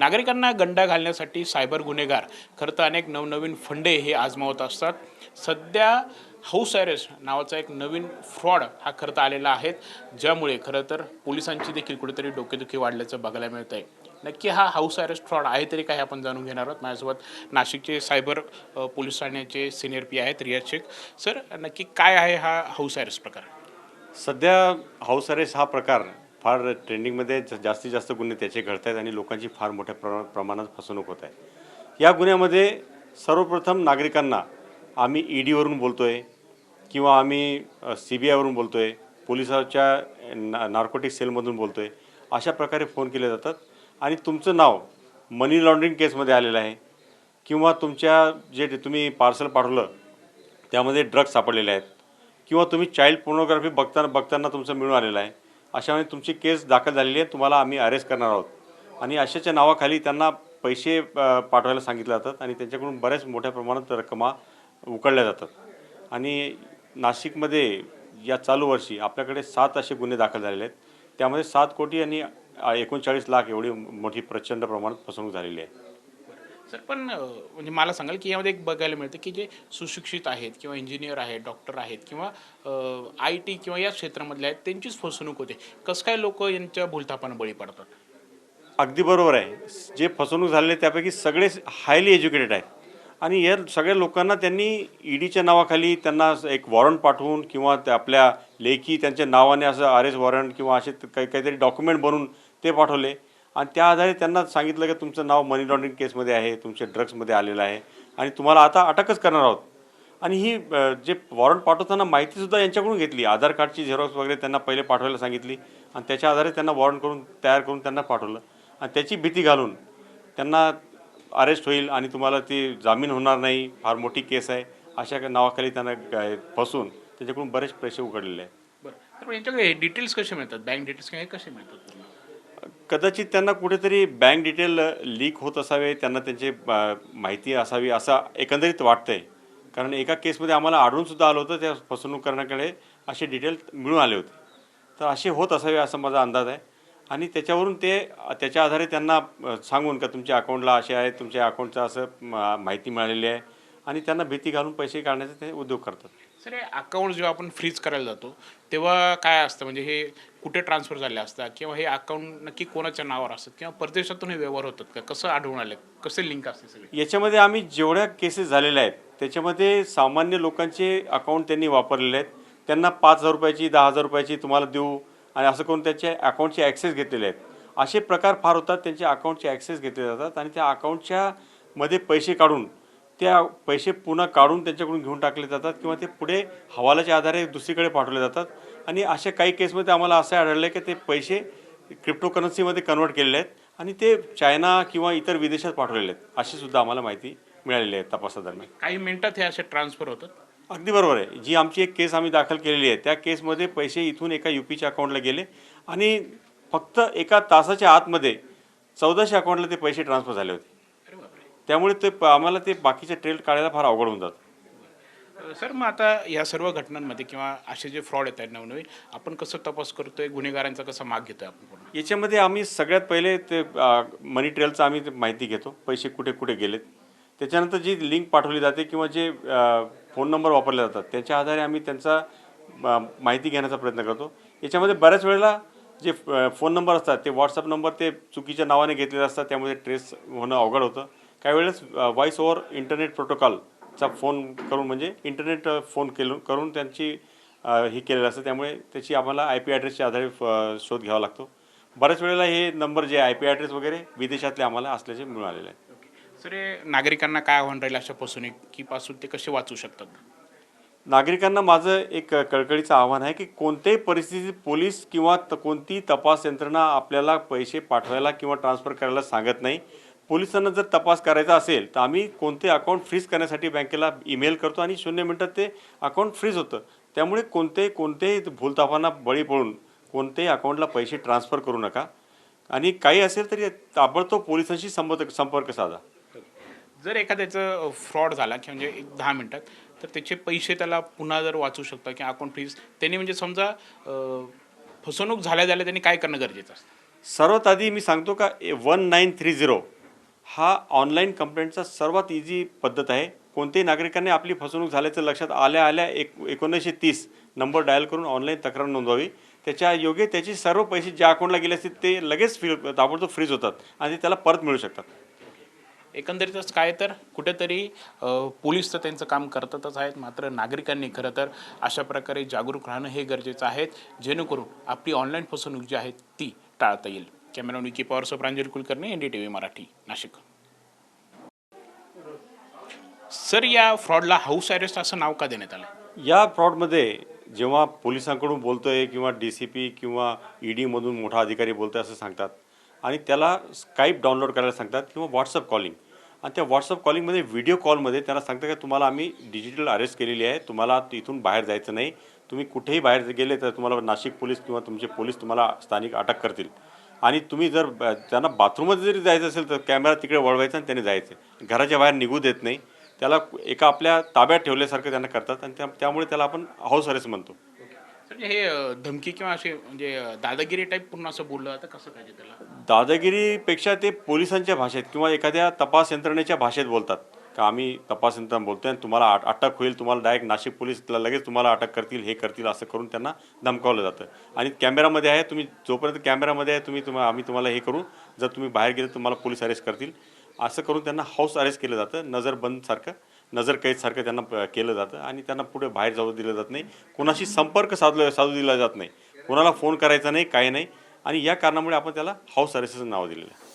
नागरिकांना गंडा घालण्यासाठी सायबर गुन्हेगार खरं तर अनेक नवनवीन फंडे हे आजमावत असतात. सध्या हाऊस अरेस्ट नावाचा एक नवीन फ्रॉड हा खरं तर आलेला आहे ज्यामुळे खरं तर पोलिसांची देखील कुठेतरी डोकेदुखी वाढल्याचं बघायला मिळत आहे नक्की हा हाऊस अरेस्ट फ्रॉड आहे तरी काय आपण जाणून घेणार आहोत. माझ्यासोबत नाशिकचे सायबर पोलीस ठाण्याचे सिनियर पी आहेत रिया शेख. सर नक्की काय आहे हा हाऊस अरेस्ट प्रकार? सध्या हाऊस अरेस्ट हा प्रकार फार ट्रेंडिंगमध्ये जास्तीत जास्त गुन्हे त्याचे घडत आहेत आणि लोकांची फार मोठ्या प्रमा प्रमाणात फसवणूक होत आहे. या गुन्ह्यामध्ये सर्वप्रथम नागरिकांना आम्ही ई डीवरून बोलतो आहे किंवा आम्ही सी बी आयवरून बोलतो आहे पोलिसाच्या ना नार्कोटिक सेलमधून बोलतो आहे अशा प्रकारे फोन केले जातात. आणि तुमचं नाव मनी लॉन्ड्रिंग केसमध्ये आलेलं आहे किंवा तुमच्या जे तुम्ही पार्सल पाठवलं त्यामध्ये ड्रग्ज सापडलेले आहेत किंवा तुम्ही चाइल्ड पोर्नोग्राफी बघताना बघताना तुमचं मिळून आलेलं आहे अशामुळे तुमची केस दाखल झालेली आहे तुम्हाला आम्ही अरेस्ट करणार आहोत. आणि अशाच्या नावाखाली त्यांना पैसे पाठवायला सांगितले जातात आणि त्यांच्याकडून बऱ्याच मोठ्या प्रमाणात रक्कमा उकळल्या जातात. आणि नाशिकमध्ये या चालू वर्षी आपल्याकडे सात असे गुन्हे दाखल झालेले आहेत. त्यामध्ये सात कोटी आणि एकोणचाळीस लाख एवढी मोठी प्रचंड प्रमाणात फसवणूक झालेली आहे. सर पण म्हणजे मला सांगाल की यामध्ये एक बघायला मिळतं की जे सुशिक्षित आहेत किंवा इंजिनियर आहेत डॉक्टर आहेत किंवा आय टी किंवा या क्षेत्रामधले आहेत त्यांचीच फसवणूक होते. कसं काय लोक यांच्या भूलथापानं बळी पडतात? अगदी बरोबर आहे. जे फसवणूक झालेले त्यापैकी सगळे हायली एज्युकेटेड आहेत. आणि या सगळ्या लोकांना त्यांनी ईडीच्या नावाखाली त्यांना एक वॉरंट पाठवून किंवा त्या आपल्या लेखी त्यांच्या नावाने असं आर एस वॉरंट किंवा असे काही काहीतरी डॉक्युमेंट बनवून ते पाठवले. आणि त्या आधारे त्यांना सांगितलं की तुमचं नाव मनी लॉन्ड्रिंग केसमध्ये आहे तुमच्या ड्रग्समध्ये आलेलं आहे आणि तुम्हाला आता अटकच करणार आहोत. आणि ही जे वॉरंट पाठवताना माहितीसुद्धा यांच्याकडून घेतली. आधार कार्डची झेरॉक्स वगैरे त्यांना पहिले पाठवायला सांगितली आणि त्याच्या आधारे त्यांना वॉरंट करून तयार करून त्यांना पाठवलं. आणि त्याची भीती घालून त्यांना अरेस्ट होईल आणि तुम्हाला ती जामीन होणार नाही फार मोठी केस आहे अशा नावाखाली त्यांना फसून त्याच्याकडून बरेच पैसे उघडलेले आहेत. बरं. पण यांच्याकडे डिटेल्स कसे मिळतात? बँक डिटेल्स हे कसे मिळतात? कदाचित त्यांना कुठेतरी बँक डिटेल लीक होत असावे त्यांना त्यांची माहिती असावी असं एकंदरीत वाटतंय. कारण एका केसमध्ये आम्हाला आढळून सुद्धा आलं होतं त्या फसवणूक करण्याकडे असे डिटेल मिळून आले होते. तर असे होत असावे असा माझा अंदाज आहे. आणि त्याच्यावरून ते त्याच्या आधारे त्यांना सांगून का तुमच्या अकाउंटला असे आहे तुमच्या अकाउंटचं असं माहिती मिळालेली आहे. आणि त्यांना भीती घालून पैसे काढण्याचे ते उद्योग करतात. सर हे अकाउंट जेव्हा आपण फ्रीज करायला जातो तेव्हा काय असतं? म्हणजे हे कुठे ट्रान्सफर झाले असतात किंवा हे अकाउंट नक्की कोणाच्या नावावर असतात किंवा परदेशातून हे व्यवहार होतात का? कसं आढळून आले कसे लिंक असते सगळे? याच्यामध्ये आम्ही जेवढ्या केसेस झालेल्या आहेत त्याच्यामध्ये सामान्य लोकांचे अकाउंट त्यांनी वापरलेले आहेत. त्यांना पाच हजार रुपयाची दहा हजार रुपयाची तुम्हाला देऊ आणि असं करून त्याच्या अकाउंटचे ॲक्सेस घेतलेले आहेत. असे प्रकार फार होतात त्यांच्या अकाउंटचे ॲक्सेस घेतले जातात आणि त्या अकाउंटच्या मध्ये पैसे काढून त्या पैसे पुन्हा काढून त्यांच्याकडून घेऊन टाकले जातात किंवा ते पुढे हवालाच्या आधारे दुसरीकडे पाठवले जातात. आणि अशा काही केसमध्ये आम्हाला असं आढळलं आहे की ते पैसे क्रिप्टोकरन्सीमध्ये कन्वर्ट केलेले आहेत आणि ते चायना किंवा इतर विदेशात पाठवलेले आहेत. अशी सुद्धा आम्हाला माहिती मिळालेली आहे तपासादरम्यान काही मिनिटात हे असे ट्रान्सफर होतात? अगदी बरोबर आहे. जी आमची एक केस आम्ही दाखल केलेली आहे त्या केसमध्ये पैसे इथून एका यू पीच्या अकाउंटला गेले आणि फक्त एका तासाच्या आतमध्ये चौदाशे अकाउंटला ते पैसे ट्रान्सफर झाले होते. त्यामुळे ते प- आम्हाला ते बाकीचे ट्रेल काढायला फार अवघड होऊन जातं. सर मग आता या सर्व घटनांमध्ये किंवा असे जे फ्रॉड येत आहेत नवनवीन आपण कसं तपास करतोय? गुन्हेगारांचा कसा माग घेतोय आपण याच्यामध्ये आम्ही सगळ्यात पहिले ते मनी ट्रेलचं आम्ही ते माहिती घेतो. पैसे कुठे कुठे गेलेत. त्याच्यानंतर जी लिंक पाठवली जाते किंवा जे फोन नंबर वापरले जातात त्याच्या आधारे आम्ही त्यांचा माहिती घेण्याचा प्रयत्न करतो. याच्यामध्ये बऱ्याच वेळेला जे फोन नंबर असतात ते व्हॉट्सअप नंबर ते चुकीच्या नावाने घेतलेले असतात त्यामध्ये ट्रेस होणं अवघड होतं. काही वेळेस व्हॉइस ओव्हर इंटरनेट प्रोटोकॉल प्रोटोकॉलचा फोन करून म्हणजे इंटरनेट फोन केलं करून त्यांची हे केलेलं असतं. त्यामुळे त्याची आम्हाला आय पी ॲड्रेसच्या आधारे शोध घ्यावा लागतो. बऱ्याच वेळेला हे नंबर जे आय पी ॲड्रेस वगैरे विदेशातले आम्हाला असल्याचे मिळून आलेले आहे सर हे नागरिकांना काय आव्हान राहील अशा फसवणुकीपासून? ते कसे वाचू शकतात? नागरिकांना माझं एक कळकळीचं आव्हान आहे की कोणत्याही परिस्थितीत पोलीस किंवा त कोणतीही तपास यंत्रणा आपल्याला पैसे पाठवायला किंवा ट्रान्सफर करायला सांगत नाही. पोलिसांना जर तपास करायचा असेल तर आम्ही कोणते अकाउंट फ्रीज करण्यासाठी बँकेला ईमेल करतो आणि शून्य मिनटात ते अकाउंट फ्रीज होतं. त्यामुळे कोणते कोणतेही भूलतापांना बळी पडून कोणत्याही अकाउंटला पैसे ट्रान्सफर करू नका. आणि काही असेल तरी ताबडतोब पोलिसांशी संपर्क संपर्क साधा. जर एखाद्याचं फ्रॉड झाला की म्हणजे एक दहा मिनिटात तर त्याचे पैसे त्याला पुन्हा जर वाचू शकता किंवा अकाउंट फ्रीज त्यांनी म्हणजे समजा फसवणूक झाल्या झाल्या त्यांनी काय करणं गरजेचं असतं? सर्वात आधी मी सांगतो का वन नाईन थ्री झिरो हा ऑनलाईन कंप्लेंटचा सर्वात इझी पद्धत आहे. कोणत्याही नागरिकांनी आपली फसवणूक झाल्याचं लक्षात आल्या आल्या एक एकोणीसशे तीस नंबर डायल करून ऑनलाईन तक्रार नोंदवावी. त्याच्या योग्य त्याचे सर्व पैसे ज्या अकाउंटला गेले असतील ते लगेच फ्री ताबडतोब फ्रीज होतात आणि त्याला परत मिळू शकतात. एकंदरीतच काय तर कुठेतरी पोलीस तर त्यांचं काम करतातच आहेत मात्र नागरिकांनी खरं तर अशा प्रकारे जागरूक राहणं हे गरजेचं आहे. जेणेकरून आपली ऑनलाईन फसवणूक जी आहे ती टाळता येईल. Camera Vicky पॉवरसह Pranjal Kulkarni N D T V Marathi Nashik. Sir या फ्रॉडला हाऊस अरेस्ट असं नाव का देण्यात आलं या फ्रॉडमध्ये जेव्हा पोलिसांकडून बोलतोय किंवा डी सी पी किंवा ई डीमधून मोठा अधिकारी बोलतोय असं सांगतात आणि त्याला स्काईप डाउनलोड करायला सांगतात किंवा व्हॉट्सअप कॉलिंग आणि त्या व्हॉट्सअप कॉलिंगमध्ये व्हिडिओ कॉलमध्ये त्यांना सांगतात की तुम्हाला आम्ही डिजिटल अरेस्ट केलेली आहे तुम्हाला इथून बाहेर जायचं नाही तुम्ही कुठेही बाहेर गेले तर तुम्हाला नाशिक पोलीस किंवा तुमचे पोलीस तुम्हाला स्थानिक अटक करतील. आणि तुम्ही जर त्यांना बाथरूममध्ये जरी जायचं असेल तर कॅमेरा तिकडे वळवायचा आणि त्याने जायचं. घराच्या बाहेर निघू देत नाही. त्याला एका आपल्या ताब्यात ठेवल्यासारखं त्यांना करतात आणि त्या त्यामुळे त्याला आपण हाऊस अरेस्ट म्हणतो. म्हणजे हे धमकी किंवा असे म्हणजे दादागिरी टाईप पूर्ण असं बोललं जातं कसं पाहिजे त्याला? दादागिरीपेक्षा ते पोलिसांच्या भाषेत किंवा एखाद्या तपास यंत्रणेच्या भाषेत बोलतात. का आम्ही तपास यंत्रणा आहे आणि तुम्हाला अट- अटक होईल तुम्हाला डायरेक्ट नाशिक पोलीस लगेच तुम्हाला अटक करतील हे करतील असं करून त्यांना धमकावलं जातं. आणि कॅमेरामध्ये आहे तुम्ही जोपर्यंत कॅमेरामध्ये आहे तुम्ही तुम्हाला आम्ही तुम्हाला हे करू जर तुम्ही बाहेर गेले तुम्हाला पोलीस अरेस्ट करतील. असं करून त्यांना हाऊस अरेस्ट केलं जातं नजरबंदसारखं नजर कैदसारखं त्यांना केलं जातं आणि त्यांना पुढे बाहेर जाऊ दिलं जात नाही. कोणाशी संपर्क साधलं साधू दिला जात नाही. कोणाला फोन करायचा नाही काय नाही. आणि या कारणामुळे आपण त्याला हाऊस अरेस्टचं नाव दिलेलं आहे.